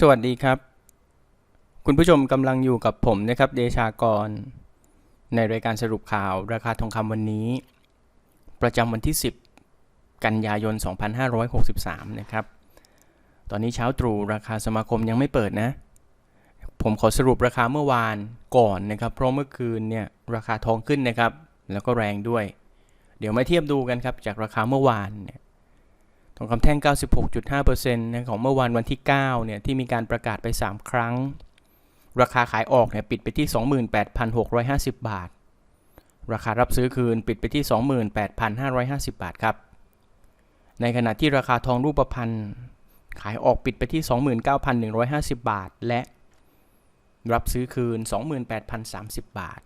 สวัสดีครับ คุณผู้ชมกำลังอยู่กับผมนะครับเดชากร ในรายการสรุปข่าวราคาทองคำวันนี้ ประจำวันที่ 10 กันยายน 2563 นะครับ ตอนนี้เช้าตรู่ราคาสมาคมยังไม่เปิดนะ ผมขอสรุปราคาเมื่อวานก่อนนะครับ เพราะเมื่อคืนเนี่ยราคาทองขึ้นนะครับ แล้วก็แรงด้วย เดี๋ยวมาเทียบดูกันครับจากราคาเมื่อวานเนี่ย ทองคำแท่ง 96.5%นะของเมื่อวานวันที่9เนี่ยที่มีการประกาศไป 3 ครั้ง ราคาขายออกเนี่ยปิดไปที่ 28,650 บาท ราคารับซื้อคืนปิดไปที่ 28,550 บาทครับ ในขณะที่ราคาทองรูปพรรณขายออกปิดไปที่ 29,150 บาท และรับซื้อคืน 28,030 บาท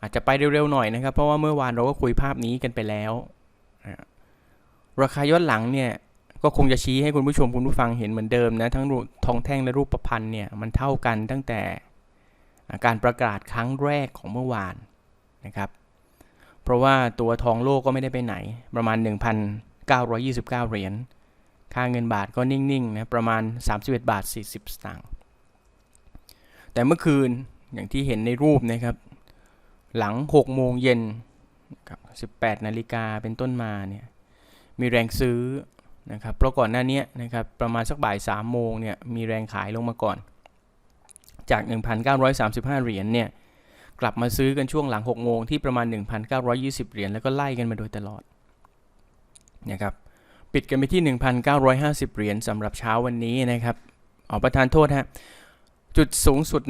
อาจจะไปเร็วๆหน่อยนะครับ เพราะว่าเมื่อวานเราก็คุยภาพนี้กันไปแล้ว ราคาย้อนหลังเนี่ยก็คงจะชี้ให้คุณผู้ชมคุณผู้ฟังเห็นเหมือนเดิมนะทั้งทองแท่งและรูปประพันธ์เนี่ยมันเท่ากันตั้งแต่การประกาศครั้งแรกของเมื่อวานนะครับ เพราะว่าตัวทองโลกก็ไม่ได้ไปไหน ประมาณ 1,929 เหรียญค่าเงินบาทก็นิ่งๆนะประมาณ 31 บาท 40 สตางค์แต่เมื่อคืนอย่างที่เห็นในรูปนะครับ หลัง 6 โมงเย็นกับ 18 นาฬิกาเป็นต้นมาเนี่ย มีแรงซื้อนะครับเพราะก่อนหน้านี้นะครับประมาณสักบ่าย3โมงเนี่ยมีแรงขายลงมาก่อน จาก 1,935 เหรียญเนี่ยกลับมาซื้อกันช่วงหลัง 6 โมงที่ประมาณ 1,920 เหรียญแล้วก็ไล่กันมาโดยตลอดนะครับปิดกันไปที่ 1,950 เหรียญสำหรับเช้าวันนี้นะครับออประทานโทษฮะจุดสูงสุด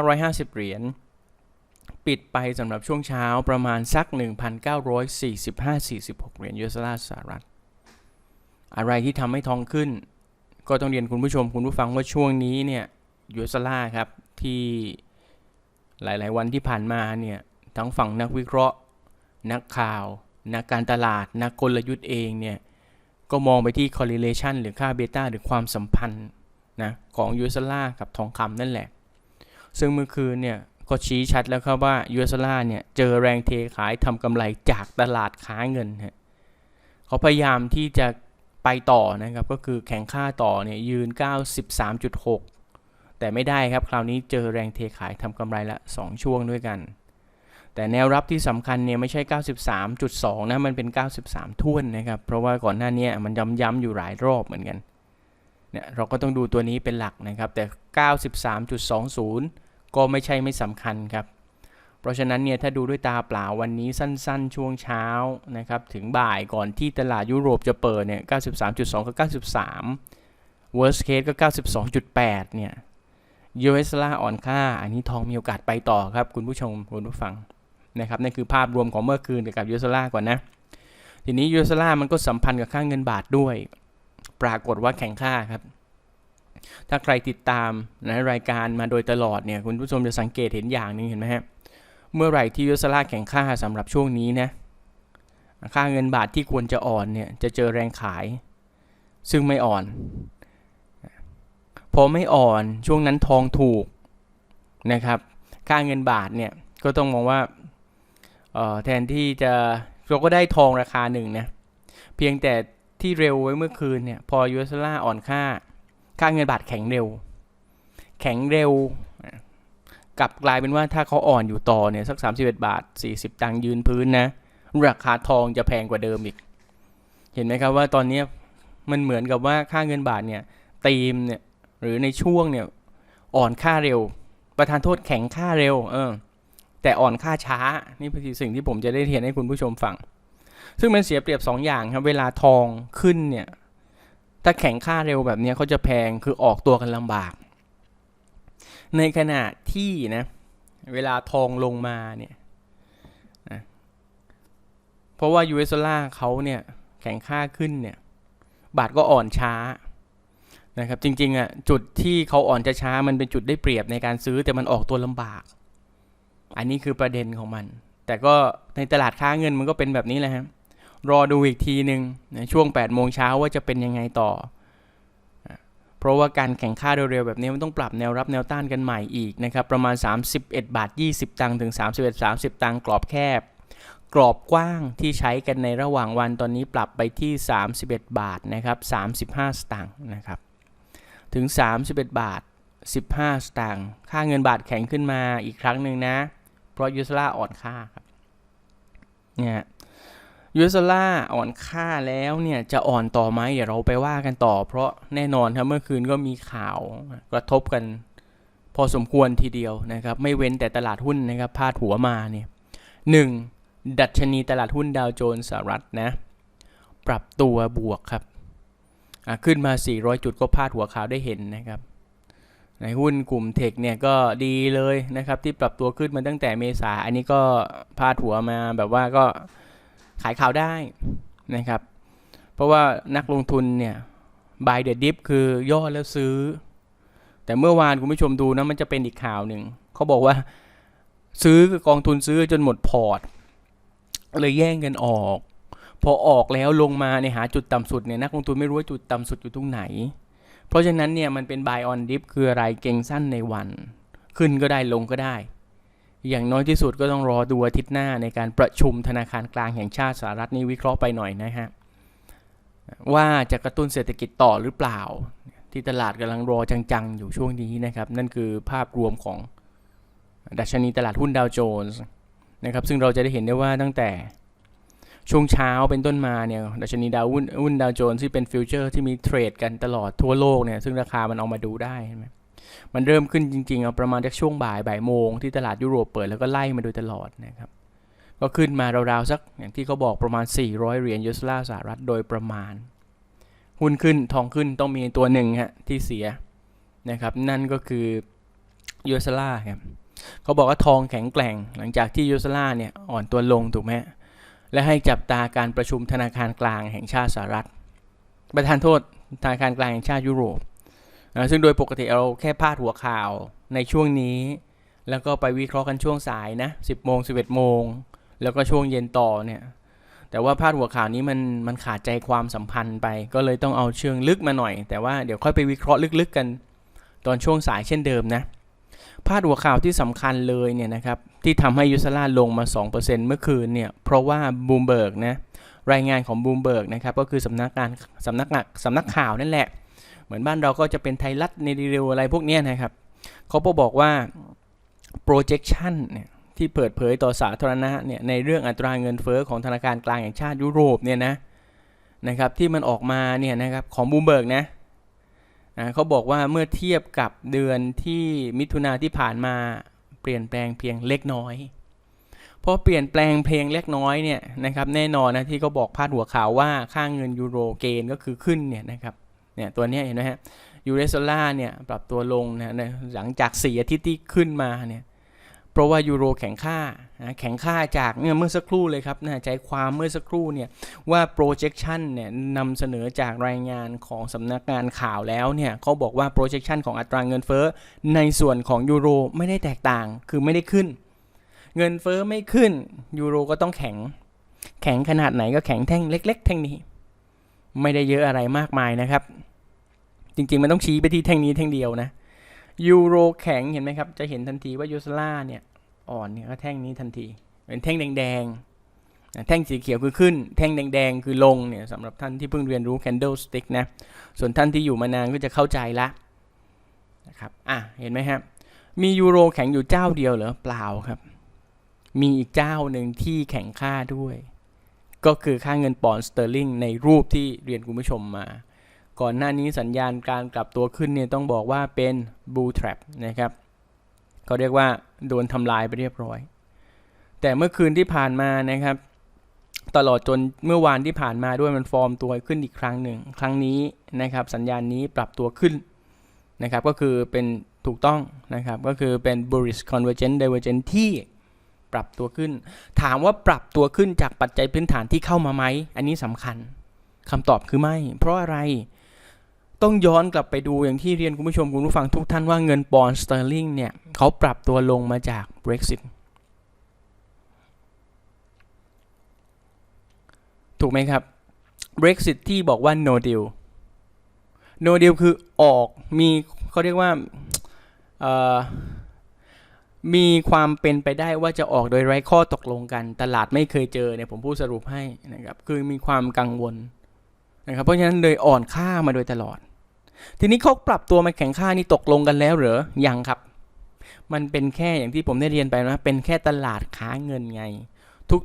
1,950 เหรียญ ปิดไปสำหรับช่วงเช้าประมาณสัก 1,945-46 เหรียญยูเอสดอลลาร์สหรัฐ อะไรที่ทำให้ทองขึ้น ก็ต้องเรียนคุณผู้ชมคุณผู้ฟังว่าช่วงนี้เนี่ยยูเอสดอลลาร์ครับที่หลาย ๆ วันที่ผ่านมาเนี่ยทั้งฝั่งนักวิเคราะห์ นักข่าว นักการตลาด นักกลยุทธ์เองเนี่ยก็มองไปที่ correlation หรือค่าเบต้าหรือความสัมพันธ์นะของยูเอสดอลลาร์กับทองคำนั่นแหละ ซึ่งเมื่อคืนเนี่ย ก็ชี้ชัดแล้วครับว่ายูสดอลลาร์เนี่ยเจอแรงเทขายทำกำไรจากตลาดค้าเงินฮะเขาพยายามที่จะไปต่อนะครับก็คือแข่งค่าต่อเนี่ยยืน 93.6 แต่ไม่ได้ครับคราวนี้เจอแรงเทขายทำกำไรละ 2 ช่วงด้วยกัน แต่แนวรับที่สำคัญเนี่ยไม่ใช่ 93.2 นะมันเป็น 93 ท่วนนะครับเพราะว่าก่อนหน้านี้มันย้ำๆอยู่หลายรอบเหมือนกันเนี่ยเราก็ต้องดูตัวนี้เป็นหลักนะครับแต่ 93.20 ก็ไม่ใช่ไม่สำคัญครับ เพราะฉะนั้นเนี่ยถ้าดูด้วยตาเปล่าวันนี้สั้นๆ ช่วงเช้านะครับถึงบ่ายก่อนที่ตลาดยุโรปจะเปิดเนี่ย 93.2 กับ 93 worst case ก็ 92.8 เนี่ย US ล่าอ่อนค่า อันนี้ทองมีโอกาสไปต่อครับ คุณผู้ชมคุณผู้ฟังนะครับนั่นคือภาพรวมของเมื่อคืนกับ US ล่าก่อนนะ ทีนี้ US ล่ามันก็สัมพันธ์กับค่าเงินบาทด้วย ปรากฏว่าแข่งค่าครับ ถ้าใครติดตามนะรายการมาโดยตลอดเนี่ยคุณผู้ชมจะสังเกตเห็นอย่างนึงเห็นไหมฮะ เมื่อไหร่ที่ยูสลาแข่งค่าสำหรับช่วงนี้นะค่าเงินบาทที่ควรจะอ่อนเนี่ยจะเจอแรงขาย ซึ่งไม่อ่อน พอไม่อ่อนช่วงนั้นทองถูกนะครับค่าเงินบาทเนี่ยก็ต้องมองว่าแทนที่จะเราก็ได้ทองราคาหนึ่งนะเพียงแต่ที่เร็วไว้เมื่อคืนเนี่ยพอยูเอสลาอ่อนค่า ค่าเงินบาทแข็งเร็ว แข็งเร็วกลับกลายเป็นว่าถ้าเขาอ่อนอยู่ต่อเนี่ยสัก 31 บาท 40 ตังค์ยืนพื้นนะ ราคาทองจะแพงกว่าเดิมอีก เห็นไหมครับว่าตอนนี้มันเหมือนกับว่าค่าเงินบาทเนี่ยตีมเนี่ยหรือในช่วงเนี่ยอ่อนค่าเร็ว ประธานโทษแข็งค่าเร็วเออแต่อ่อนค่าช้านี่เป็นสิ่งที่ผมจะได้เรียนให้คุณผู้ชมฟัง ซึ่งมันเสียเปรียบ2อย่างครับเวลาทองขึ้นเนี่ย ถ้าแข็งค่าเร็วแบบนี้เขาจะแพงคือออกตัวกันลำบาก ในขณะที่นะเวลาทองลงมาเนี่ยนะเพราะว่า US ดอลลาร์เขาเนี่ยแข็งค่าขึ้นเนี่ยบาทก็อ่อนช้านะครับจริงๆอะจุดที่เขาอ่อนจะช้ามันเป็นจุดได้เปรียบในการซื้อแต่มันออกตัวลำบาก อันนี้คือประเด็นของมัน แต่ก็ในตลาดค้าเงินมันก็เป็นแบบนี้แหละฮะ รอดูอีกทีหนึ่งช่วง8โมงเช้าว่าจะเป็นยังไงต่อ เพราะว่าการแข่งค่าเร็วๆแบบนี้มันต้องปรับแนวรับแนวต้านกันใหม่อีกนะครับ ประมาณ 31 บาท 20 ตังค์ถึง 31 30 ตังค์กรอบแคบ กรอบกว้างที่ใช้กันในระหว่างวันตอนนี้ปรับไปที่ 31 บาทนะครับ 35 สตางค์นะครับถึง 31 บาท 15 สตางค์ค่าเงินบาทแข็งขึ้นมาอีกครั้งหนึ่งนะ เพราะยูสลาอ่อนค่าครับเนี่ย ยูเอสลาอ่อนค่าแล้วเนี่ยจะอ่อนต่อไหมเดี๋ยวเราไปว่ากันต่อ เพราะแน่นอนครับเมื่อคืนก็มีข่าวกระทบกัน พอสมควรทีเดียวนะครับ ไม่เว้นแต่ตลาดหุ้นนะครับพาดหัวมาเนี่ยหนึ่งดัชนีตลาดหุ้นดาวโจนส์สหรัฐนะปรับตัวบวกครับขึ้นมา 400 จุดก็พาดหัวข่าวได้เห็นนะครับ ในหุ้นกลุ่มเทคเนี่ยก็ดีเลยนะครับที่ปรับตัวขึ้นมาตั้งแต่เมษา อันนี้ก็พาดหัวมาแบบว่าก็ ขายข่าวได้นะครับ เพราะว่านักลงทุนเนี่ย buy the dip คือย่อแล้วซื้อ แต่เมื่อวานคุณผู้ชมดูนะมันจะเป็นอีกข่าวหนึ่งเขาบอกว่าซื้อกองทุนซื้อจนหมดพอร์ต เลยแย่งกันออก พอออกแล้วลงมาในหาจุดต่ำสุดเนี่ยนักลงทุนไม่รู้ว่าจุดต่ำสุดอยู่ตรงไหน เพราะฉะนั้นเนี่ยมันเป็น buy on dip คืออะไรเก่งสั้นในวัน ขึ้นก็ได้ลงก็ได้ อย่างน้อยที่สุดก็ต้องรอดูอาทิตย์หน้าในการประชุมธนาคารกลางแห่งชาติสหรัฐนี่วิเคราะห์ไปหน่อยนะฮะว่าจะกระตุ้นเศรษฐกิจต่อหรือเปล่า ที่ตลาดกำลังรอจังๆ อยู่ช่วงนี้นะครับ นั่นคือภาพรวมของดัชนีตลาดหุ้นดาวโจนส์นะครับซึ่งเราจะได้เห็นได้ว่าตั้งแต่ช่วงเช้าเป็นต้นมาเนี่ยดัชนีดาวหุ้นหุ้นดาวโจนส์ที่เป็นฟิวเจอร์ที่มีเทรดกันตลอดทั่วโลกเนี่ยซึ่งราคามันเอามาดูได้ใช่ไหม มันเริ่มขึ้นจริงๆเอาประมาณจากช่วงบ่ายบ่ายโมงที่ตลาดยุโรปเปิดแล้วก็ไล่มาโดยตลอดนะครับก็ขึ้นมาราวๆสักอย่างที่เขาบอกประมาณ 400 เหรียญยูโรลาสหรัฐโดยประมาณ หุ้นขึ้นทองขึ้นต้องมีตัวหนึ่งฮะที่เสียนะครับนั่นก็คือยูโรลาครับเขาบอกว่าทองแข็งแกร่งหลังจากที่ยูโรลาเนี่ยอ่อนตัวลงถูกไหมและให้จับตาการประชุมธนาคารกลางแห่งชาติสหรัฐ ประธานโทษธนาคารกลางแห่งชาติยุโรป ซึ่งโดยปกติเราแค่พาดหัวข่าวในช่วงนี้ แล้วก็ไปวิเคราะห์กันช่วงสายนะ10โมง11โมง แล้วก็ช่วงเย็นต่อเนี่ยแต่ว่าพาดหัวข่าวนี้มันมันขาดใจความสัมพันธ์ไป ก็เลยต้องเอาเชิงลึกมาหน่อย แต่ว่าเดี๋ยวค่อยไปวิเคราะห์ลึกๆกัน ตอนช่วงสายเช่นเดิมนะพาดหัวข่าวที่สำคัญเลยเนี่ยนะครับที่ทำให้ยูซาร่าลงมา 2%เมื่อคืนเนี่ยเพราะว่าบูมเบิร์กนะรายงานของบูมเบิร์กนะครับก็คือสำนักงานสำนักงานสำนักข่าวนั่นแหละ เหมือนบ้านเราก็จะเป็นไทยรัฐในเร็วอะไรพวกนี้นะครับเขาบอกว่า projection เนี่ยที่เปิดเผยต่อสาธารณะเนี่ยในเรื่องอัตราเงินเฟ้อของธนาคารกลางแห่งชาติยุโรปเนี่ยนะนะครับที่มันออกมาเนี่ยนะครับของบูมเบิร์กนะเขาบอกว่าเมื่อเทียบกับเดือนที่มิถุนาที่ผ่านมาเปลี่ยนแปลงเพียงเล็กน้อยเพราะเปลี่ยนแปลงเพลงเล็กน้อยเนี่ยนะครับแน่นอนนะที่เขาบอกพาดหัวข่าวว่าค่างเงินยูโรเกนก็คือขึ้นเนี่ยนะครับ เนี่ยตัวนี้เห็นไหมฮะยูเรโซล่าเนี่ยปรับตัวลงนะนะหลังจากสี่อาทิตย์ที่ขึ้นมาเนี่ยเพราะว่ายูโรแข็งค่าแข็งค่าจากเนี่ยเมื่อสักครู่เลยครับนะใจความเมื่อสักครู่เนี่ยว่า projection เนี่ยนำเสนอจากรายงานของสำนักงานข่าวแล้วเนี่ยเขาบอกว่า projection ของอัตราเงินเฟ้อในส่วนของยูโรไม่ได้แตกต่างคือไม่ได้ขึ้น เงินเฟ้อไม่ขึ้นยูโรก็ต้องแข็ง แข็งขนาดไหนก็แข็งแท่งเล็ก ๆ แท่งนี้ ไม่ได้เยอะอะไรมากมายนะครับ จริง ๆ มันต้องชี้ไปที่แท่งนี้แท่งเดียวนะยูโรแข็งเห็นไหมครับ จะเห็นทันทีว่ายูสลาเนี่ยอ่อนเนี่ยก็แท่งนี้ทันที เป็นแท่งแดงๆแท่งสีเขียวคือขึ้น แท่งแดงๆคือลงเนี่ยสำหรับท่านที่เพิ่งเรียนรู้ candlestick นะ ส่วนท่านที่อยู่มานานก็จะเข้าใจละนะครับอะเห็นไหมครับมียูโรแข็งอยู่เจ้าเดียวเหรอเปล่าครับ มีอีกเจ้าหนึ่งที่แข็งค่าด้วย ก็คือค่าเงินปอนด์สเตอร์ลิงในรูปที่เรียนคุณผู้ชมมา ก่อนหน้านี้สัญญาณการกลับตัวขึ้นเนี่ยต้องบอกว่าเป็น bull trap นะครับเขาเรียกว่าโดนทำลายไปเรียบร้อย แต่เมื่อคืนที่ผ่านมานะครับ ตลอดจนเมื่อวานที่ผ่านมาด้วยมันฟอร์มตัวขึ้นอีกครั้งหนึ่ง ครั้งนี้นะครับ สัญญาณนี้ปรับตัวขึ้นนะครับ ก็คือเป็นถูกต้องนะครับ ก็คือเป็น bullish convergent divergent ที่ปรับตัวขึ้น ถามว่าปรับตัวขึ้นจากปัจจัยพื้นฐานที่เข้ามาไหม อันนี้สำคัญคำตอบคือไม่ เพราะอะไร ต้องย้อนกลับไปดูอย่างที่เรียนคุณผู้ชมคุณผู้ฟังทุกท่านว่าเงินปอนด์สเตอร์ลิงเนี่ยเขาปรับตัวลงมาจาก Brexit ถูกไหมครับ Brexit ที่บอกว่า no deal no deal คือออกมีเขาเรียกว่ามีความเป็นไปได้ว่าจะออกโดยไร้ข้อตกลงกัน ตลาดไม่เคยเจอเนี่ยผมพูดสรุปให้นะครับ คือมีความกังวลนะครับ เพราะฉะนั้นเลยอ่อนค่ามาโดยตลอด ทีนี้เขาปรับตัวมาแข่งค่านี่ตกลงกันแล้วเหรอ ยังครับ มันเป็นแค่อย่างที่ผมได้เรียนไปนะ เป็นแค่ตลาดค้าเงินไง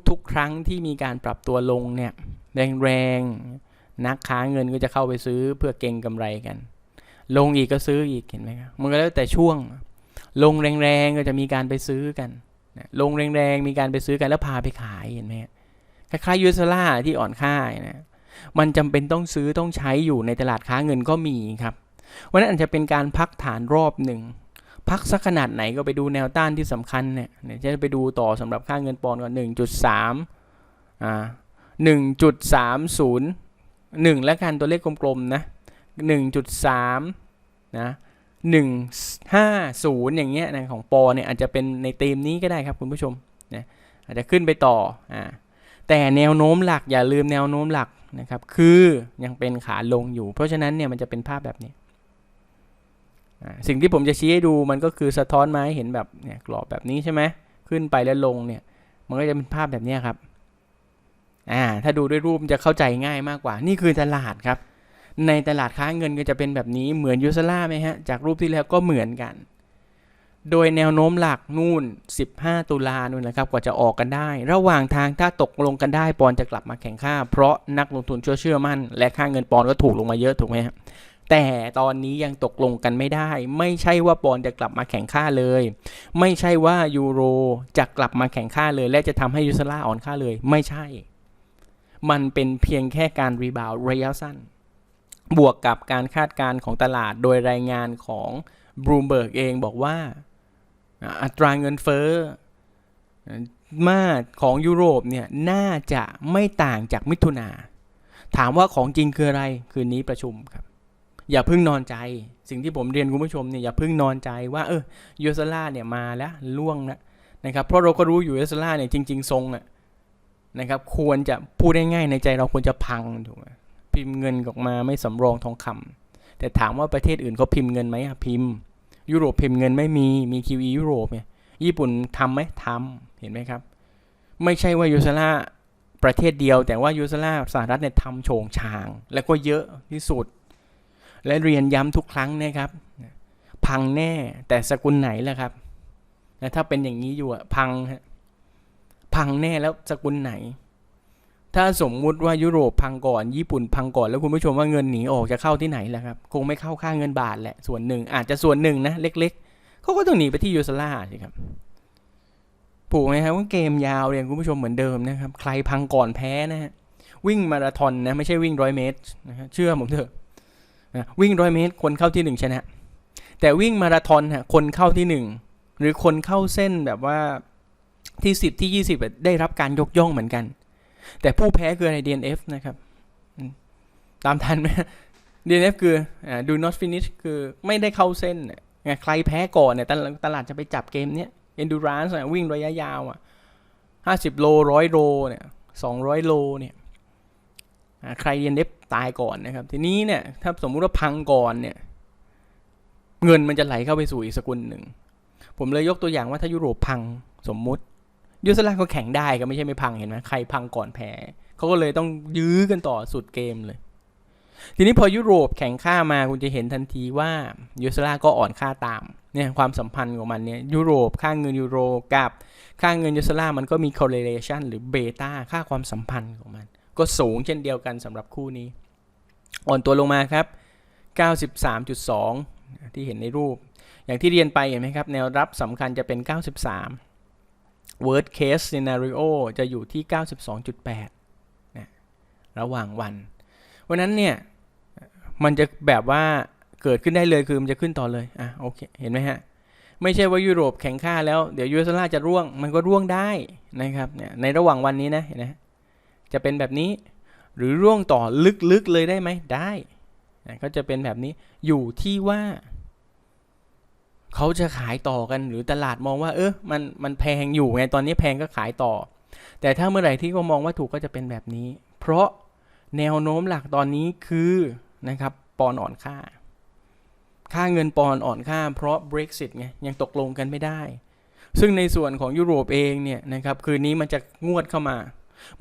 ทุกๆ ครั้งที่มีการปรับตัวลงเนี่ย แรงๆ นักค้าเงินก็จะเข้าไปซื้อเพื่อเก็งกำไรกัน ลงอีกก็ซื้ออีกเห็นไหมครับ มันก็แล้วแต่ช่วง ลงแรงๆ ก็จะมีการไปซื้อกัน ลงแรงๆ มีการไปซื้อกันแล้วพาไปขายเห็นไหมคล้ายๆยูสล่าที่อ่อนค่านะ มันจำเป็นต้องซื้อต้องใช้อยู่ในตลาดค้าเงินก็มีครับวันนั้นอาจจะเป็นการพักฐานรอบหนึ่งพักสักขนาดไหนก็ไปดูแนวต้านที่สำคัญเนี่ยเดี๋ยวจะไปดูต่อสำหรับค่าเงินปอนด์ก่อนหนึ่งจุดสามอ่าหนึ่งจุดสามศูนย์หนึ่งแล้วกันตัวเลขกลมๆนะหนึ่งจุดสามนะหนึ่งห้าศูนย์อย่างเงี้ยนะของปอเนี่ยอาจจะเป็นในเต็มนี้ก็ได้ครับคุณผู้ชมนะอาจจะขึ้นไปต่ออ่าแต่แนวโน้มหลักอย่าลืมแนวโน้มหลัก นะครับ คือยังเป็นขาลงอยู่ เพราะฉะนั้นเนี่ยมันจะเป็นภาพแบบนี้ สิ่งที่ผมจะชี้ให้ดูมันก็คือสะท้อนมาให้เห็นแบบเนี่ยกรอบแบบนี้ใช่ไหมขึ้นไปแล้วลงเนี่ย มันก็จะเป็นภาพแบบนี้ครับ อ่า ถ้าดูด้วยรูปมันจะเข้าใจง่ายมากกว่า นี่คือตลาดครับ ในตลาดค้าเงินก็จะเป็นแบบนี้เหมือนยูซล่าไหมฮะ จากรูปที่แล้วก็เหมือนกัน โดยแนวโน้มหลักนู่น 15 ตุลานู่นนะครับกว่าจะออกกันได้ ระหว่างทางถ้าตกลงกันได้ปอนจะกลับมาแข่งค่าเพราะนักลงทุนเชื่อเชื่อมั่น และค่าเงินปอนก็ถูกลงมาเยอะถูกไหมฮะแต่ตอนนี้ยังตกลงกันไม่ได้ ไม่ใช่ว่าปอนจะกลับมาแข่งค่าเลย ไม่ใช่ว่ายูโรจะกลับมาแข่งค่าเลย และจะทำให้ยูซล่าอ่อนค่าเลย ไม่ใช่ มันเป็นเพียงแค่การรีบาวระยะสั้น บวกกับการคาดการณ์ของตลาดโดยรายงานของบรูมเบิร์กเองบอกว่า อัตราเงินเฟ้อมาของยุโรปเนี่ยน่าจะไม่ต่างจากมิถุนา ถามว่าของจริงคืออะไรคืนนี้ประชุมครับ อย่าเพิ่งนอนใจ สิ่งที่ผมเรียนคุณผู้ชมเนี่ยอย่าเพิ่งนอนใจว่าเออยูเอสล่าเนี่ยมาแล้วล่วงแล้วนะครับเพราะเราก็รู้อยู่ยูเอสล่าเนี่ยจริง ๆ ทรงอะนะครับควรจะพูดได้ง่ายในใจเราควรจะพังถูกไหมพิมพ์เงินออกมาไม่สำรองทองคำแต่ถามว่าประเทศอื่นเขาพิมพ์เงินไหมอะพิมพ์ ยุโรปพิมพ์เงินไม่มีมี QE ยุโรปไงญี่ปุ่นทำไหมทำเห็นไหมครับ ไม่ใช่ว่ายูซาร่าประเทศเดียว แต่ว่ายูซาร่าสหรัฐเนี่ยทำโฉงชาง แล้วก็เยอะที่สุด และเรียนย้ำทุกครั้งนะครับ พังแน่แต่สกุลไหนล่ะครับถ้าเป็นอย่างนี้อยู่อะพังพังแน่แล้วสกุลไหน ถ้าสมมุติว่ายุโรปพังก่อนญี่ปุ่นพังก่อนแล้วคุณผู้ชมว่าเงินหนีออกจะเข้าที่ไหนล่ะครับ คงไม่เข้าค่าเงินบาทแหละส่วนหนึ่งอาจจะส่วนหนึ่งนะเล็ก ๆเขาก็ต้องหนีไปที่ยูซาร่าสิครับผูกไหมครับว่าเกมยาวเรียนคุณผู้ชมเหมือนเดิมนะครับ ใครพังก่อนแพ้นะฮะวิ่งมาราธอนนะไม่ใช่วิ่งร้อยเมตรนะฮะเชื่อผมเถอะนะวิ่งร้อยเมตรคนเข้าที่หนึ่งชนะ แต่วิ่งมาราธอนฮะคนเข้าที่หนึ่งหรือคนเข้าเส้นแบบว่าที่สิบที่ยี่สิบได้รับการยกย่องเหมือนกัน แต่ผู้แพ้คืออะไร DNF นะครับ ตามทันไหม DNF คือ do not finish คือไม่ได้เข้าเส้นไงใครแพ้ก่อนเนี่ยตลาดจะไปจับเกมเนี้ย endurance น่ะวิ่งระยะยาวอะห้าสิบโลร้อยโลเนี่ยสองร้อยโลเนี่ยใคร DNF ตายก่อนนะครับ ทีนี้เนี่ยถ้าสมมุติว่าพังก่อนเนี่ยเงินมันจะไหลเข้าไปสู่อีกสกุลหนึ่ง ผมเลยยกตัวอย่างว่าถ้ายุโรปพังสมมุติ ยูสลาก็แข่งได้ก็ไม่ใช่ไม่พังเห็นไหมใครพังก่อนแพ้เขาก็เลยต้องยื้อกันต่อสุดเกมเลย ทีนี้พอยุโรปแข่งค่ามาคุณจะเห็นทันทีว่ายูสลาก็อ่อนค่าตามเนี่ยความสัมพันธ์ของมันเนี่ยยุโรปค่าเงินยูโรกับค่าเงินยูสลามันก็มี correlation หรือเบต้าค่าความสัมพันธ์ของมัน ก็สูงเช่นเดียวกันสำหรับคู่นี้ อ่อนตัวลงมาครับ 93.2 ที่เห็นในรูป อย่างที่เรียนไปเห็นไหมครับ แนวรับสำคัญจะเป็น 93 worst case scenario จะอยู่ที่ 92.8นะระหว่างวันวันนั้นเนี่ย มันจะแบบว่าเกิดขึ้นได้เลยคือมันจะขึ้นต่อเลย อะโอเค เห็นไหมฮะ ไม่ใช่ว่ายุโรปแข่งค่าแล้ว เดี๋ยวยูเอสลาจะร่วง มันก็ร่วงได้นะครับเนี่ยในระหว่างวันนี้นะเห็นไหมจะเป็นแบบนี้ หรือร่วงต่อลึกๆเลยได้ไหมได้นะก็จะเป็นแบบนี้อยู่ที่ว่า เขาจะขายต่อกันหรือตลาดมองว่า เออมันมันแพงอยู่ไงตอนนี้แพงก็ขายต่อ แต่ถ้าเมื่อไหร่ที่เขามองว่าถูกก็จะเป็นแบบนี้ เพราะแนวโน้มหลักตอนนี้คือนะครับปอนด์อ่อนค่า ค่าเงินปอนด์อ่อนค่า เพราะ Brexit ไงยังตกลงกันไม่ได้ ซึ่งในส่วนของยุโรปเองเนี่ยนะครับคืนนี้มันจะงวดเข้ามา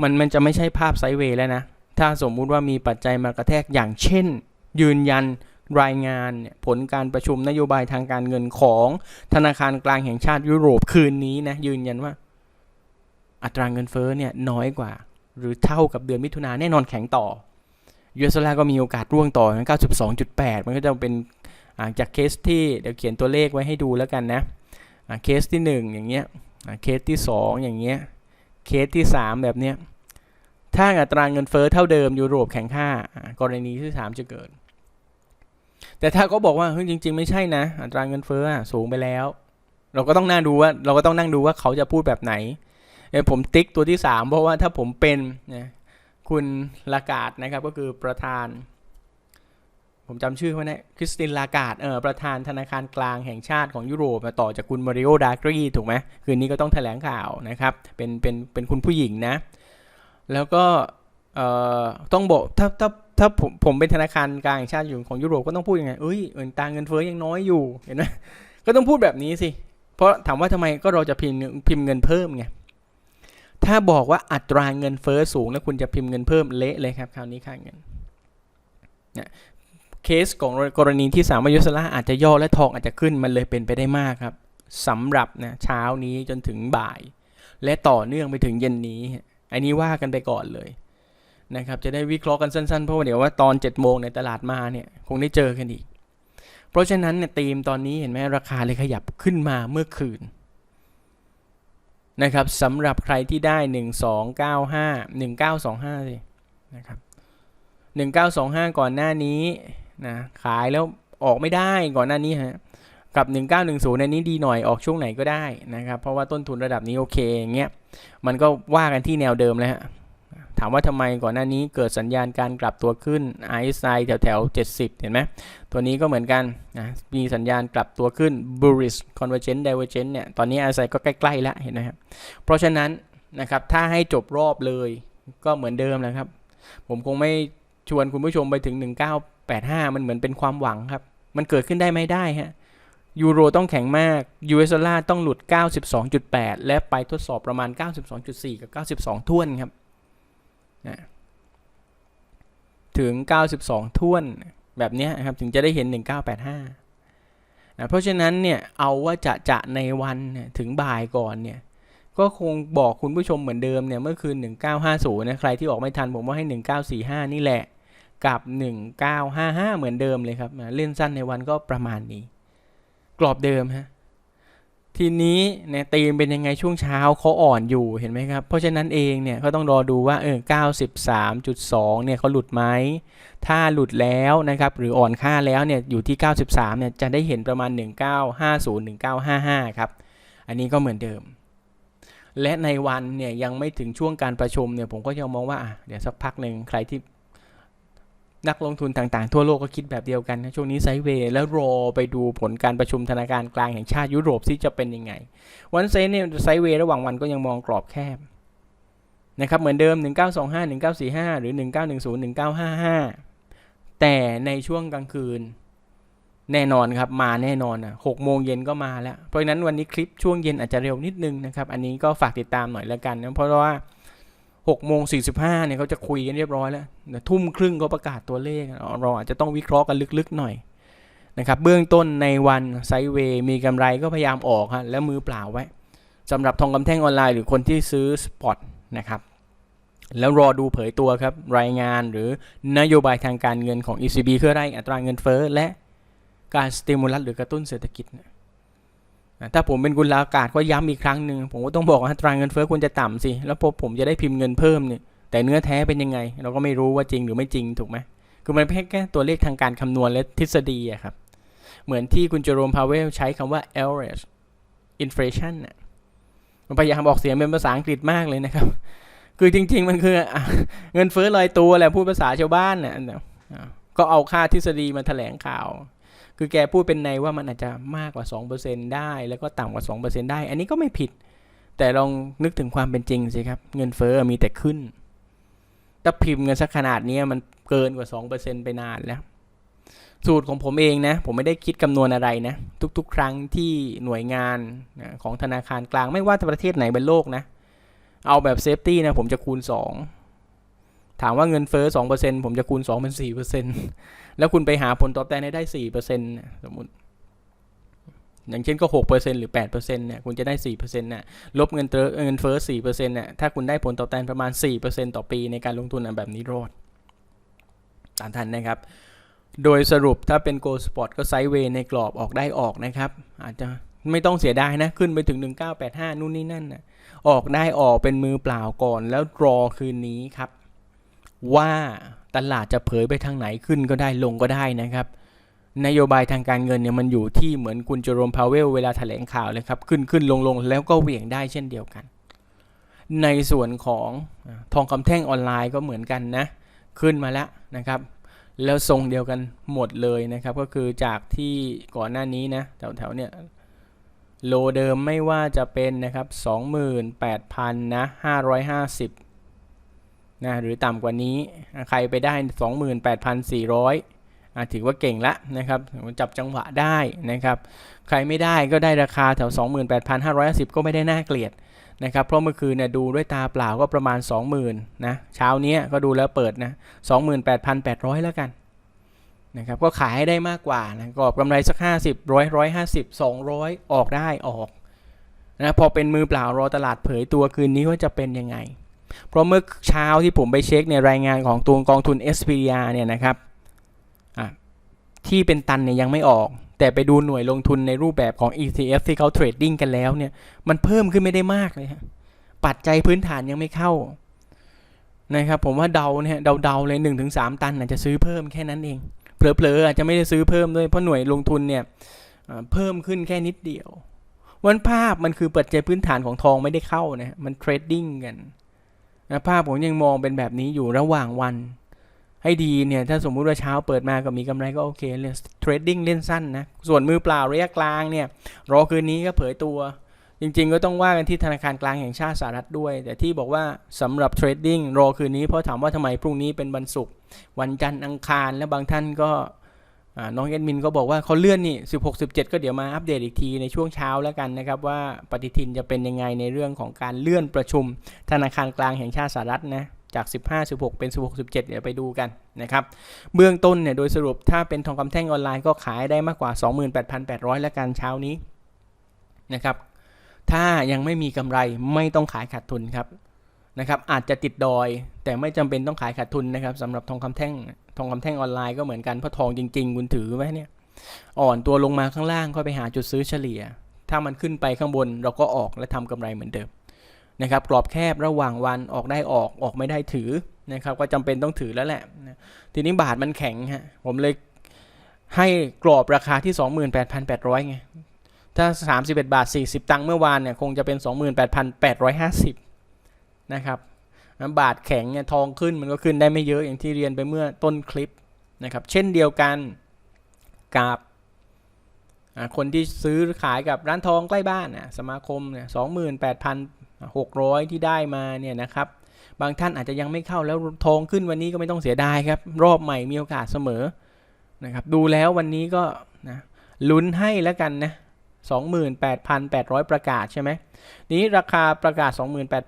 มันมันจะไม่ใช่ภาพไซเวย์แล้วนะ ถ้าสมมุติว่ามีปัจจัยมากระแทกอย่างเช่น ยืนยัน รายงานเนี่ยผลการประชุมนโยบายทางการเงินของธนาคารกลางแห่งชาติยุโรปคืนนี้นะยืนยันว่า อัตราเงินเฟ้อเนี่ยน้อยกว่า หรือเท่ากับเดือนมิถุนาแน่นอนแข็งต่อยูเอสดอลลาร์ก็มีโอกาสร่วงต่อ 92.8 มันก็จะเป็นาจากเคสที่เดี๋ยวเขียนตัวเลขไว้ให้ดูแล้วกันนะเคสที่ 1 อย่างเงี้ยเคสที่ 2 อย่างเงี้ยเคสที่ 3 แบบเนี้ยถ้าอัตราเงินเฟ้อเท่าเดิมยุโรปแข็งค่ากรณีที่ 3 จะเกิด แต่ถ้าก็บอกว่าเฮ้ยจริง ๆ ไม่ใช่นะ อัตราเงินเฟ้ออะสูงไปแล้ว เราก็ต้องนั่งดูว่า เราก็ต้องนั่งดูว่าเขาจะพูดแบบไหนเอ้ยผมติ๊กตัวที่ 3 เพราะว่าถ้าผมเป็นนะคุณลากาดนะครับก็คือประธาน ผมจำชื่อเขาเนี่ยคริสตินลากาดเออประธานธนาคารกลางแห่งชาติของยุโรปมาต่อจากคุณมาริโอดากรีถูกไหมคืนนี้ก็ต้องแถลงข่าวนะครับเป็นเป็นเป็นคุณผู้หญิงนะ แล้วก็เอ่อต้องบอกถ้าถ้า ถ้าผมผมเป็นธนาคารกลางแห่งชาติอยู่ของยุโรปก็ต้องพูดยังไงเอ้ยเงินตราเงินเฟ้อยังน้อยอยู่เห็นไหมก็ต้องพูดแบบนี้สิ เพราะถามว่าทำไมก็เราจะพิมพ์พิมพ์เงินเพิ่มไงถ้าบอกว่าอัตราเงินเฟ้อสูงแล้วคุณจะพิมพ์เงินเพิ่มเละเลยครับคราวนี้ค่าเงินเนี่ยเคสของกรณีที่สามอายุสลาอาจจะย่อและทองอาจจะขึ้นมันเลยเป็นไปได้มากครับสำหรับนะเช้านี้จนถึงบ่าย และต่อเนื่องไปถึงเย็นนี้ อันนี้ว่ากันไปก่อนเลย นะครับจะได้วิเคราะห์กันสั้นๆ เพราะว่าเดี๋ยวว่าตอน7จ็ดโมงในตลาดมาเนี่ยคงได้เจอกันอีก เพราะฉะนั้นเนี่ยธีมตอนนี้เห็นไหมราคาเลยขยับขึ้นมาเมื่อคืนนะครับสำหรับใครที่ได้ 1295 1925สินะครับ1925 ก่อนหน้านี้นะขายแล้วออกไม่ได้ก่อนหน้านี้ฮะกับ 1910ในนี้ดีหน่อยออกช่วงไหนก็ได้นะครับ เพราะว่าต้นทุนระดับนี้โอเคอย่างเงี้ยมันก็ว่ากันที่แนวเดิมเลยฮะ ถามว่าทำไมก่อนหน้านี้เกิดสัญญาณการกลับตัวขึ้น RSI แถวแถว70 เห็นไหมตัวนี้ก็เหมือนกันนะมีสัญญาณกลับตัวขึ้น bullish convergent divergent เนี่ยตอนนี้ RSI ก็ใกล้ๆแล้วเห็นไหมครับเพราะฉะนั้นนะครับถ้าให้จบรอบเลยก็เหมือนเดิมนะครับ ผมคงไม่ชวนคุณผู้ชมไปถึง 1985 มันเหมือนเป็นความหวังครับ มันเกิดขึ้นได้ไม่ได้ฮะยูโรต้องแข็งมาก US ดอลลาร์ต้องหลุด 92.8 และไปทดสอบประมาณ 92.4 กับ 92 ท่วนครับ นะถึง 92ท่วนแบบนี้นะครับถึงจะได้เห็น 1985นะเพราะฉะนั้นเนี่ยเอาว่าจะจะในวันถึงบ่ายก่อนเนี่ยก็คงบอกคุณผู้ชมเหมือนเดิมเนี่ยเมื่อคืน 1950นะใครที่ออกไม่ทันผมว่าให้ 1945 นี่แหละกับ 1955 เหมือนเดิมเลยครับนะเล่นสั้นในวันก็ประมาณนี้ กรอบเดิมฮะ ทีนี้เนี่ยตีมเป็นยังไงช่วงเช้าเขาอ่อนอยู่เห็นไหมครับ เพราะฉะนั้นเองเนี่ยเขาต้องรอดูว่าเออ93.2 เนี่ยเขาหลุดไหม ถ้าหลุดแล้วนะครับหรืออ่อนค่าแล้วเนี่ยอยู่ที่ 93 เนี่ยจะได้เห็นประมาณ 1950 1955 ครับ อันนี้ก็เหมือนเดิม และในวันเนี่ยยังไม่ถึงช่วงการประชุมเนี่ยผมก็ยังมองว่าเดี๋ยวสักพักหนึ่งใครที่ นักลงทุนต่างๆ ทั่วโลกก็คิดแบบเดียวกันนะช่วงนี้ไซเวย์แล้วรอไปดูผลการประชุมธนาคารกลางแห่งชาติยุโรปที่จะเป็นยังไง วันเซนเนี่ยไซเวย์ระหว่างวันก็ยังมองกรอบแคบนะครับเหมือนเดิม 1925 1945 หรือ 1910 1955 แต่ในช่วงกลางคืนแน่นอนครับมาแน่นอนอะหกโมงเย็นก็มาแล้ว เพราะฉะนั้นวันนี้คลิปช่วงเย็นอาจจะเร็วนิดนึงนะครับ อันนี้ก็ฝากติดตามหน่อยแล้วกันนะเพราะว่า หกโมงสี่สิบห้าเนี่ยเขาจะคุยกันเรียบร้อยแล้วทุ่มครึ่งก็ประกาศตัวเลข เราอาจจะต้องวิเคราะห์กันลึกๆหน่อยนะครับเบื้องต้นในวันไซเวย์มีกำไรก็พยายามออกฮะแล้วมือเปล่าไว้สำหรับทองคำแท่งออนไลน์หรือคนที่ซื้อสปอตนะครับแล้วรอดูเผยตัวครับรายงานหรือนโยบายทางการเงินของ ECB เพื่อไล่อัตราเงินเฟ้อและการสติมูลัสหรือกระตุ้นเศรษฐกิจนะ ถ้าผมเป็นกุลอากาศก็ย้ำอีกครั้งหนึ่งผมก็ต้องบอกว่าตราเงินเฟ้อควรจะต่ำสิ แล้วพอผมจะได้พิมพ์เงินเพิ่มเนี่ยแต่เนื้อแท้เป็นยังไง เราก็ไม่รู้ว่าจริงหรือไม่จริงถูกไหมคือมันแค่แค่ตัวเลขทางการคำนวณและทฤษฎีอะครับ เหมือนที่คุณเจอโรมพาเวลใช้คำว่า average inflation น่ะมันพยายามออกเสียงเป็นภาษาอังกฤษมากเลยนะครับ คือจริง ๆ มันคืออเงินเฟ้อลอยตัวแหละพูดภาษาชาวบ้านน่ะก็เอาค่าทฤษฎีมาแถลงข่าว คือแกพูดเป็นในว่ามันอาจจะมากกว่า 2%ได้ แล้วก็ต่ำกว่า 2%ได้ อันนี้ก็ไม่ผิด แต่ลองนึกถึงความเป็นจริงสิครับ เงินเฟอ้อมีแต่ขึ้น ถ้าพิมพ์เงินสักขนาดนี้มันเกินกว่า 2%ไปนานแล้ว สูตรของผมเองนะ ผมไม่ได้คิดคำนวณอะไรนะ ทุกๆ ครั้งที่หน่วยงานของธนาคารกลางไม่ว่าจะประเทศไหนบนโลกนะ เอาแบบเซฟตี้นะผมจะคูณ 2ถามว่าเงินเฟ้อ2%ผมจะคูณ 2 เป็น 4% แล้วคุณไปหาผลตอบแทนให้ได้สี่เปอร์เซ็นต์สมมติ อย่างเช่นก็หกเปอร์เซ็นหรือแปดเปอร์เซ็นต์เนี่ยคุณจะได้สี่เปอร์เซ็นต์น่ะลบเงินเฟ้อเงินเฟ้อสี่เปอร์เซ็นต์น่ะถ้าคุณได้ผลตอบแทนประมาณสี่เปอร์เซ็นต์ต่อปีในการลงทุนแบบนี้รอดตามทันนะครับ โดยสรุปถ้าเป็น Gold Spot ก็ไซด์เวย์ในกรอบออกได้ออกนะครับ อาจจะไม่ต้องเสียดายนะ ขึ้นไปถึง 1985 นู่นนี่นั่นนะออกได้ออกเป็นมือเปล่าก่อนแล้วรอคืนนี้ครับ ว่า ตลาดจะเผยไปทางไหนขึ้นก็ได้ลงก็ได้นะครับ นโยบายทางการเงินเนี่ยมันอยู่ที่เหมือนคุณจโรมพาวเวลเวลาแถลงข่าวเลยครับ ขึ้นขึ้นลงลงแล้วก็เหวี่ยงได้เช่นเดียวกัน ในส่วนของทองคำแท่งออนไลน์ก็เหมือนกันนะ ขึ้นมาแล้วนะครับ แล้วทรงเดียวกันหมดเลยนะครับ ก็คือจากที่ก่อนหน้านี้นะแถวๆเนี่ยโลเดิมไม่ว่าจะเป็นนะครับ 28,000นะ550 นะหรือต่ำกว่านี้ใครไปได้ 28,400อะถือว่าเก่งละนะครับจับจังหวะได้นะครับ ใครไม่ได้ก็ได้ราคาแถว 28,550ก็ไม่ได้น่าเกลียดนะครับเพราะเมื่อคืนเนี่ยดูด้วยตาเปล่าก็ประมาณ 20,000นะเช้านี้ก็ดูแล้วเปิดนะ28,800 แล้วกันนะครับก็ขายให้ได้มากกว่านะกรอบกำไรสัก 50 100 150 200 ออกได้ออกนะพอเป็นมือเปล่ารอตลาดเผยตัวคืนนี้ว่าจะเป็นยังไง เพราะเมื่อเช้าที่ผมไปเช็คในรายงานของตัวกองทุน s p r เนี่ยนะครับที่เป็นตันเนี่ยยังไม่ออก แต่ไปดูหน่วยลงทุนในรูปแบบของ ETF ที่เขาเทรดดิ้งกันแล้วเนี่ยมันเพิ่มขึ้นไม่ได้มากเลยฮะปัจจัยพื้นฐานยังไม่เข้านะครับผมว่าเดาเนี่ยเดาๆเลย1นถึงสตันอาจจะซื้อเพิ่มแค่นั้นเองเผลอๆอาจจะไม่ได้ซื้อเพิ่มด้วยเพราะหน่วยลงทุนเนี่ยเอ่อเพิ่มขึ้นแค่นิดเดียววันภาพมันคือปัจจัยพื้นฐานของทองไม่ได้เข้านะมันเทรดดิ้งกัน นะภาพผมยังมองเป็นแบบนี้อยู่ระหว่างวัน ให้ดีเนี่ยถ้าสมมุติว่าเช้าเปิดมาก็มีกำไรก็โอเคเลยเทรดดิ้งเล่นสั้นนะ ส่วนมือเปล่าระยะกลางเนี่ยรอคืนนี้ก็เผยตัว จริงๆ ก็ต้องว่ากันที่ธนาคารกลางแห่งชาติสหรัฐด้วย แต่ที่บอกว่าสำหรับเทรดดิ้งรอคืนนี้เพราะถามว่าทำไมพรุ่งนี้เป็นวันศุกร์วันจันทร์อังคารและบางท่านก็ น้องแอดมินก็บอกว่าเขาเลื่อนนี่16 17 ก็เดี๋ยวมาอัปเดตอีกทีในช่วงเช้าแล้วกันนะครับ ว่าปฏิทินจะเป็นยังไงในเรื่องของการเลื่อนประชุม ธนาคารกลางแห่งชาติสหรัฐนะจาก 15 16 เป็น 16 17 เดี๋ยวไปดูกันนะครับ เบื้องต้นเนี่ยโดยสรุปถ้าเป็นทองคำแท่งออนไลน์ก็ขายได้มากกว่า 28,800 แล้วกันเช้านี้นะครับ ถ้ายังไม่มีกำไรไม่ต้องขายขาดทุนครับ นะครับอาจจะติดดอย แต่ไม่จำเป็นต้องขายขาดทุนนะครับสำหรับทองคำแท่ง ทองคำแท่งออนไลน์ก็เหมือนกันเพราะทองจริง ๆ คุณถือไว้เนี่ย อ่อนตัวลงมาข้างล่างก็ไปหาจุดซื้อเฉลี่ย ถ้ามันขึ้นไปข้างบนเราก็ออกและทำกำไรเหมือนเดิมนะครับกรอบแคบระหว่างวันออกได้ออกออกไม่ได้ถือนะครับก็จำเป็นต้องถือแล้วแหละนะทีนี้บาทมันแข็งฮะผมเลยให้กรอบราคาที่ 28,800ไงถ้า 31 บาท 40 ตังค์เมื่อวานเนี่ยคงจะเป็น 28,850 นะครับบาทแข็งเนี่ยทองขึ้นมันก็ขึ้นได้ไม่เยอะอย่างที่เรียนไปเมื่อต้นคลิปนะครับเช่นเดียวกันกับคนที่ซื้อขายกับร้านทองใกล้บ้านนะสมาคมเนี่ย28,600ที่ได้มาเนี่ยนะครับบางท่านอาจจะยังไม่เข้าแล้วทองขึ้นวันนี้ก็ไม่ต้องเสียดายครับ รอบใหม่มีโอกาสเสมอนะครับดูแล้ววันนี้ก็นะลุ้นให้แล้วกันนะ 28,800 ประกาศใช่ไหมนี้ราคาประกาศ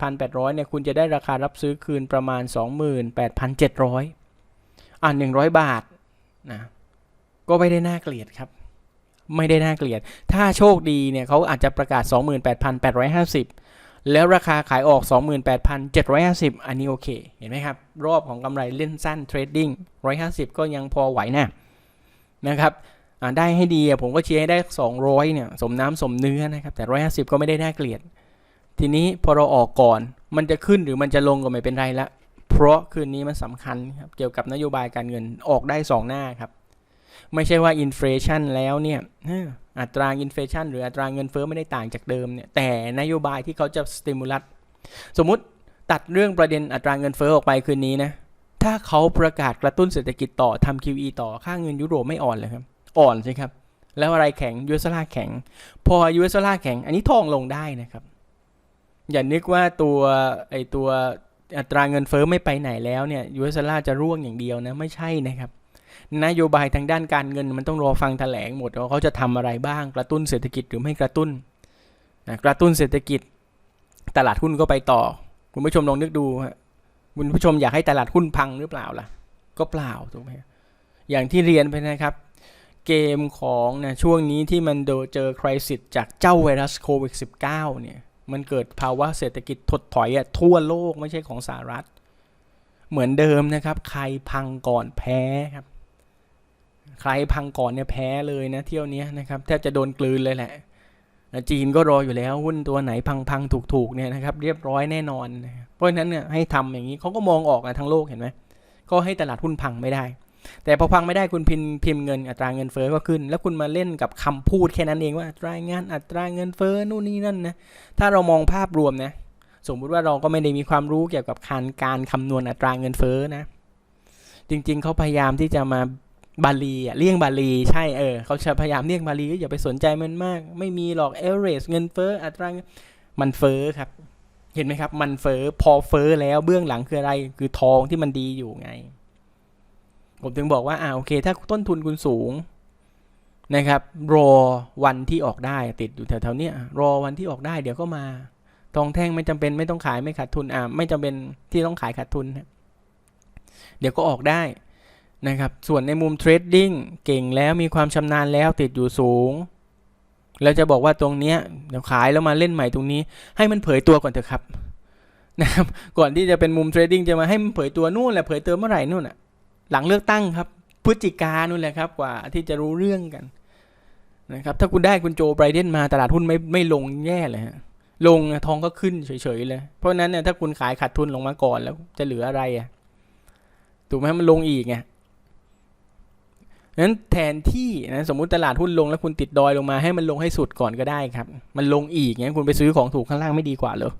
28,800เนี่ยคุณจะได้ราคารับซื้อคืนประมาณ 28,700 อ่า100 บาทนะก็ไม่ได้น่าเกลียดครับ ไม่ได้น่าเกลียด ถ้าโชคดีเนี่ยเขาอาจจะประกาศ 28,850 แล้วราคาขายออก 28,750 อันนี้โอเค เห็นไหมครับ รอบของกำไรเล่นสั้นเทรดดิ้ง150 ก็ยังพอไหวนะนะครับ ได้ให้ดีผมก็เชียร์ให้ได้ 200เนี่ยสมน้ำสมเนื้อนะครับแต่ 150 ก็ไม่ได้น่าเกลียด ทีนี้พอเราออกก่อน มันจะขึ้นหรือมันจะลงก็ไม่เป็นไรละ เพราะคืนนี้มันสำคัญครับเกี่ยวกับนโยบายการเงินออกได้ 2 หน้าครับ ไม่ใช่ว่าอินฟลชันแล้วเนี่ยอัตราอินฟลชันหรืออัตราเงินเฟ้อไม่ได้ต่างจากเดิมเนี่ยแต่นโยบายที่เขาจะสติมูลัสสมมุติตัดเรื่องประเด็นอัตราเงินเฟ้อออกไปคืนนี้นะถ้าเขาประกาศกระตุ้นเศรษฐกิจต่อทำ QE ต่อค่าเงินยุโรปไม่อ่อนเลยครับ อ่อนใช่ครับ แล้วอะไรแข็งยูเอสลาแข็ง พอยูเอสลาแข็ง อันนี้ทองลงได้นะครับ อย่านึกว่าตัวไอตัวอัตราเงินเฟ้อไม่ไปไหนแล้วเนี่ยยูเอสลาจะร่วงอย่างเดียวนะไม่ใช่นะครับนโยบายทางด้านการเงินมันต้องรอฟังแถลงหมดว่าเขาจะทำอะไรบ้าง กระตุ้นเศรษฐกิจหรือไม่กระตุ้นนะกระตุ้นเศรษฐกิจ ตลาดหุ้นก็ไปต่อ คุณผู้ชมลองนึกดูฮะคุณผู้ชมอยากให้ตลาดหุ้นพังหรือเปล่าล่ะ ก็เปล่าถูกไหมอย่างที่เรียนไปนะครับ เกมของนะช่วงนี้ที่มันโดเจอคริสิตจากเจ้าไวรัสโควิด -19 เนี่ยมันเกิดภาวะเศรษฐกิจถดถอยอะทั่วโลกไม่ใช่ของสหรัฐ เหมือนเดิมนะครับ ใครพังก่อนแพ้ครับใครพังก่อนเนี่ยแพ้เลยนะเที่ยวเนี้ยนะครับแทบจะโดนกลืนเลยแหละจีนก็รออยู่แล้วหุ้นตัวไหนพังพังถูกถูกๆเนี่ยนะครับเรียบร้อยแน่นอน เพราะฉะนั้นเนี่ยให้ทำอย่างนี้เขาก็มองออกนะทั้งโลกเห็นไหมก็ให้ตลาดหุ้นพังไม่ได้ แต่พอพังไม่ได้คุณพิมพ์พิมพ์เงินอัตราเงินเฟ้อก็ขึ้น แล้วคุณมาเล่นกับคำพูดแค่นั้นเองว่าอัตรางานอัตราเงินเฟ้อนู่นนี่นั่นนะถ้าเรามองภาพรวมนะสมมุติว่าเราก็ไม่ได้มีความรู้เกี่ยวกับการการคำนวณอัตราเงินเฟ้อนะ จริง ๆเขาพยายามที่จะมาบาลีอะเลี่ยงบาลีใช่เออเขาจะพยายามเลี่ยงบาลีก็อย่าไปสนใจมันมาก ไม่มีหรอกเอเรสเงินเฟ้ออัตราเงินมันเฟ้อครับ เห็นไหมครับ มันเฟ้อพอเฟ้อแล้วเบื้องหลังคืออะไร คือทองที่มันดีอยู่ไง ผมถึงบอกว่าอ่าโอเค ถ้าต้นทุนคุณสูงนะครับ รอวันที่ออกได้ติดอยู่แถวๆเนี้ยรอวันที่ออกได้เดี๋ยวก็มา ทองแท่งไม่จำเป็นไม่ต้องขายไม่ขาดทุนอ่าไม่จำเป็นที่ต้องขายขาดทุนนะเดี๋ยวก็ออกได้นะครับ ส่วนในมุมเทรดดิ้งเก่งแล้วมีความชำนาญแล้วติดอยู่สูง แล้วจะบอกว่าตรงเนี้ยเดี๋ยวขายแล้วมาเล่นใหม่ตรงนี้ ให้มันเผยตัวก่อนเถอะครับนะครับ ก่อนที่จะเป็นมุมเทรดดิ้งจะมาให้มันเผยตัวนู่นแหละเผยตัวเมื่อไหร่นู่นอะ หลังเลือกตั้งครับ พฤศจิกานู่นแหละครับ กว่าที่จะรู้เรื่องกันนะครับถ้าคุณได้คุณโจไบรเดนมาตลาดหุ้นไม่ไม่ลงแย่เลยฮะลงทองก็ขึ้นเฉยๆเลย เพราะนั้นเนี่ยถ้าคุณขายขาดทุนลงมาก่อนแล้วจะเหลืออะไรอะถูกไหมมันลงอีกไงนั้นแทนที่นะสมมุติตลาดหุ้นลงแล้วคุณติดดอยลงมาให้มันลงให้สุดก่อนก็ได้ครับ มันลงอีกงี้ยคุณไปซื้อของถูกข้างล่างไม่ดีกว่าเหรอ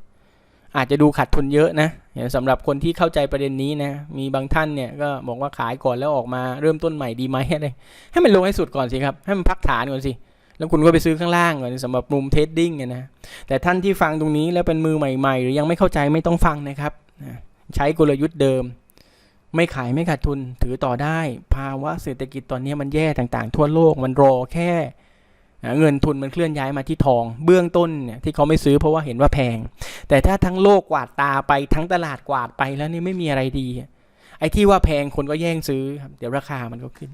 อาจจะดูขาดทุนเยอะนะ สำหรับคนที่เข้าใจประเด็นนี้นะ มีบางท่านเนี่ยก็บอกว่าขายก่อนแล้วออกมาเริ่มต้นใหม่ดีไหมอะไรให้มันลงให้สุดก่อนสิครับ ให้มันพักฐานก่อนสิ แล้วคุณก็ไปซื้อข้างล่างก่อนสำหรับมุมเทรดดิ้งนะ แต่ท่านที่ฟังตรงนี้แล้วเป็นมือใหม่ๆ หรือยังไม่เข้าใจไม่ต้องฟังนะครับ ใช้กลยุทธ์เดิม ไม่ขายไม่ขาดทุนถือต่อได้ ภาวะเศรษฐกิจตอนนี้มันแย่ต่างๆ ทั่วโลกมันรอแค่ เงินทุนมันเคลื่อนย้ายมาที่ทอง เบื้องต้นเนี่ยที่เขาไม่ซื้อเพราะว่าเห็นว่าแพง แต่ถ้าทั้งโลกกวาดตาไปทั้งตลาดกวาดไปแล้วนี่ไม่มีอะไรดี ไอ้ที่ว่าแพงคนก็แย่งซื้อครับเดี๋ยวราคามันก็ขึ้น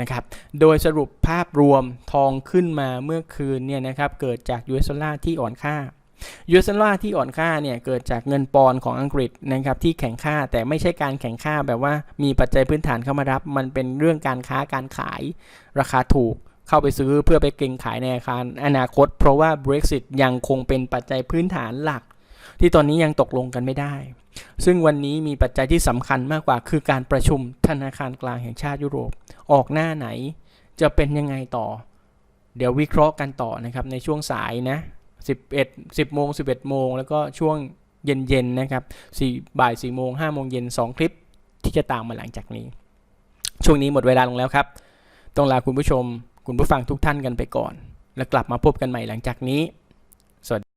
นะครับ โดยสรุปภาพรวมทองขึ้นมาเมื่อคืนเนี่ยนะครับเกิดจากยูเอสดอลลาร์ที่อ่อนค่ายูเอสดอลลาร์ที่อ่อนค่าเนี่ยเกิดจากเงินปอนของอังกฤษนะครับที่แข็งค่าแต่ไม่ใช่การแข็งค่าแบบว่ามีปัจจัยพื้นฐานเข้ามารับ มันเป็นเรื่องการค้าการขายราคาถูก เข้าไปซื้อเพื่อไปเก็งขายในอาคารอนาคต เพราะว่า Brexit ยังคงเป็นปัจจัยพื้นฐานหลัก ที่ตอนนี้ยังตกลงกันไม่ได้ ซึ่งวันนี้มีปัจจัยที่สำคัญมากกว่า คือการประชุมธนาคารกลางแห่งชาติยุโรป ออกหน้าไหนจะเป็นยังไงต่อ เดี๋ยววิเคราะห์กันต่อนะครับในช่วงสายนะ 11 10โมง11 โมง แล้วก็ช่วงเย็นๆนะครับ4บ่าย4โมง5โมงเย็น2 คลิปที่จะตามมาหลังจากนี้ ช่วงนี้หมดเวลาลงแล้วครับ ต้องลาคุณผู้ชม คุณผู้ฟังทุกท่านกันไปก่อน แล้วกลับมาพบกันใหม่หลังจากนี้